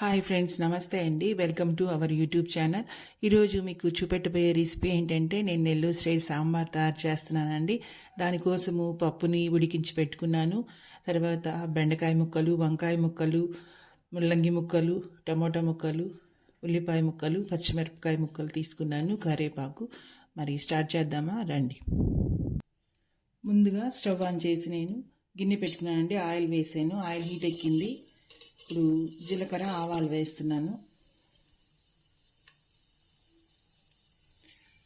Hi friends నమస్తే అండి. Welcome to our YouTube channel ఈరోజు మీకు చూపెట్టబోయే రెసిపీ ఏంటంటే నేను నెల్లూరు స్టైల్ సాంబార్ తయారు చేస్తున్నానండి. దానికోసము పప్పుని ఉడికించి పెట్టుకున్నాను. తర్వాత బెండకాయ ముక్కలు వంకాయ ముక్కలు ముల్లంగి ముక్కలు టమోటా ముక్కలు ఉల్లిపాయ ముక్కలు పచ్చిమిరపకాయ ముక్కలు తీసుకున్నాను కరివేపాకు. మరి స్టార్ట్ చేద్దామా? రండి. ముందుగా స్టవ్ ఆన్ చేసి నేను గిన్నె పెట్టుకున్నానండి. ఆయిల్ వేసాను. ఆయిల్ హీట్ ఎక్కింది. ఇప్పుడు జీలకర్ర ఆవాలు వేస్తున్నాను.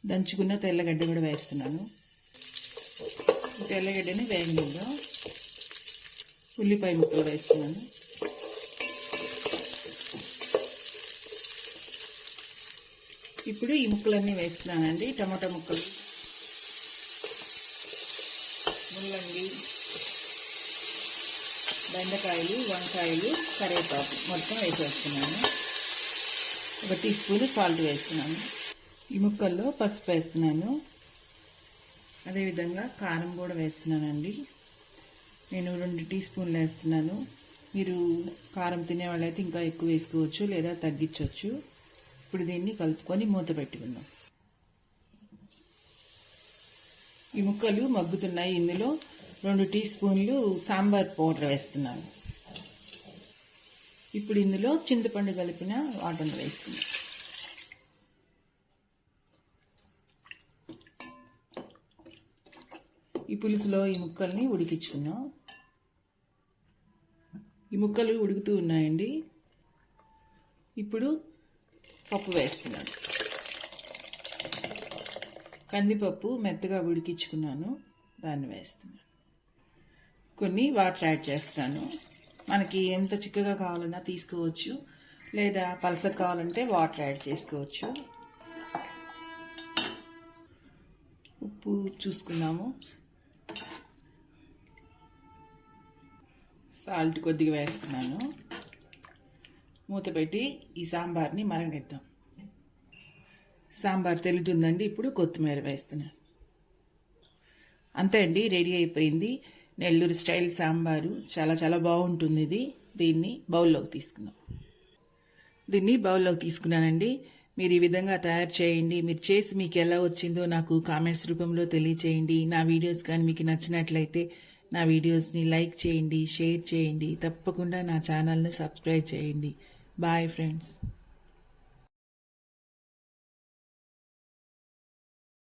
దంచుకున్న తెల్లగడ్డ కూడా వేస్తున్నాను. తెల్లగడ్డని వేగనిద్దాం ఉల్లిపాయ ముక్కలు వేస్తున్నాను. ఇప్పుడు ఈ ముక్కలన్నీ వేస్తున్నానండి. టమాటా ముక్కలు ముల్లంగి బెండకాయలు వంకాయలు కరివేపాకు మొత్తం వేసేస్తున్నాను. ఒక టీ స్పూన్ సాల్ట్ వేస్తున్నాను. ఈ ముక్కల్లో పసుపు వేస్తున్నాను. అదేవిధంగా కారం కూడా వేస్తున్నానండి. నేను రెండు టీ స్పూన్లు వేస్తున్నాను. మీరు కారం తినే అయితే ఇంకా ఎక్కువ వేసుకోవచ్చు లేదా తగ్గించవచ్చు. ఇప్పుడు దీన్ని కలుపుకొని మూత పెట్టుకుందాం. ఈ ముక్కలు మగ్గుతున్నాయి. ఇందులో రెండు టీ స్పూన్లు సాంబార్ పౌడర్ వేస్తున్నాను. ఇప్పుడు ఇందులో చింతపండు కలిపిన వాటర్ వేస్తున్నాను. ఈ పులుసులో ఈ ముక్కల్ని ఉడికించుకున్నాం ఈ ముక్కలు ఉడుకుతూ ఉన్నాయండి. ఇప్పుడు పప్పు వేస్తున్నాను. కందిపప్పు మెత్తగా ఉడికించుకున్నాను. దాన్ని వేస్తున్నాను. కొన్ని వాటర్ యాడ్ చేస్తాను. మనకి ఎంత చిక్కగా కావాలన్నా తీసుకోవచ్చు. లేదా పలస కావాలంటే వాటర్ యాడ్ చేసుకోవచ్చు. ఉప్పు చూసుకున్నాము సాల్ట్ కొద్దిగా వేస్తున్నాను. మూత పెట్టి ఈ సాంబార్ని మరగనిద్దాం. సాంబార్ తెలుతుందండి ఇప్పుడు కొత్తిమీర వేస్తున్నాను. అంతే అండి రెడీ అయిపోయింది. నెల్లూరు స్టైల్ సాంబారు. చాలా చాలా బాగుంటుంది ఇది. దీన్ని బౌల్లోకి తీసుకుందాం. దీన్ని బౌల్లోకి తీసుకున్నానండి. మీరు ఈ విధంగా తయారు చేయండి. మీరు చేసి మీకు ఎలా వచ్చిందో నాకు కామెంట్స్ రూపంలో తెలియచేయండి. నా వీడియోస్ కానీ మీకు నచ్చినట్లయితే నా వీడియోస్ని లైక్ చేయండి షేర్ చేయండి. తప్పకుండా నా ఛానల్ని సబ్స్క్రైబ్ చేయండి. Bye friends.